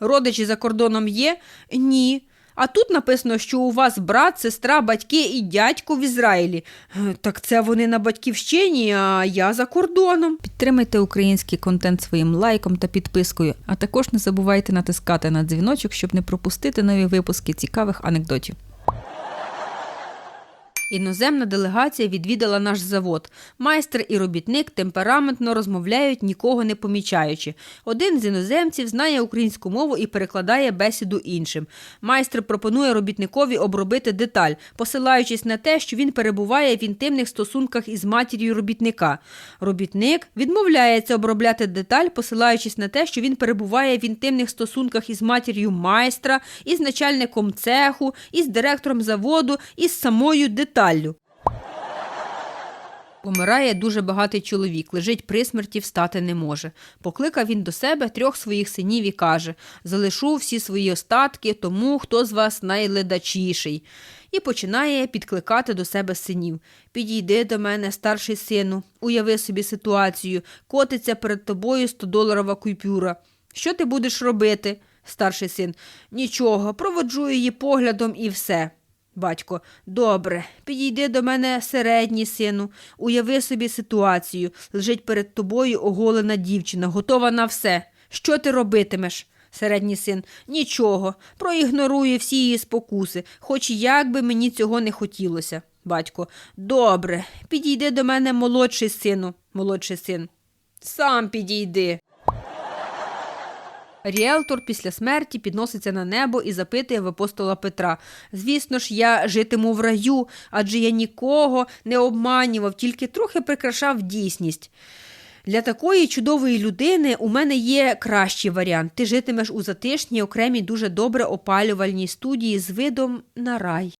Родичі за кордоном є? Ні. А тут написано, що у вас брат, сестра, батьки і дядько в Ізраїлі. Е, Так це вони на батьківщині, а я за кордоном. Підтримайте український контент своїм лайком та підпискою, а також не забувайте натискати на дзвіночок, щоб не пропустити нові випуски цікавих анекдотів. Іноземна делегація відвідала наш завод. Майстер і робітник темпераментно розмовляють, нікого не помічаючи. Один з іноземців знає українську мову і перекладає бесіду іншим. Майстер пропонує робітникові обробити деталь, посилаючись на те, що він перебуває в інтимних стосунках із матір'ю робітника. Робітник відмовляється обробляти деталь, посилаючись на те, що він перебуває в інтимних стосунках із матір'ю майстра, із начальником цеху, із директором заводу, із самою деталлю. Помирає дуже багатий чоловік, лежить при смерті, встати не може. Покликав він до себе трьох своїх синів і каже: Залишу всі свої остатки тому, хто з вас найледачіший. І починає підкликати до себе синів. Підійди до мене, старший сину, уяви собі ситуацію, котиться перед тобою 100-доларова купюра. Що ти будеш робити? Старший син. Нічого, проводжу її поглядом і все. Батько, добре, підійди до мене середній сину, уяви собі ситуацію. Лежить перед тобою оголена дівчина, готова на все. Що ти робитимеш? Середній син, нічого, проігнорує всі її спокуси, хоч як би мені цього не хотілося. Батько, добре, підійди до мене молодший сину, молодший син. Сам підійди. Ріелтор після смерті підноситься на небо і запитує в апостола Петра: Звісно ж, я житиму в раю, адже я нікого не обманював, тільки трохи прикрашав дійсність. Для такої чудової людини у мене є кращий варіант. Ти житимеш у затишній, окремій, дуже добре опалювальній студії з видом на рай.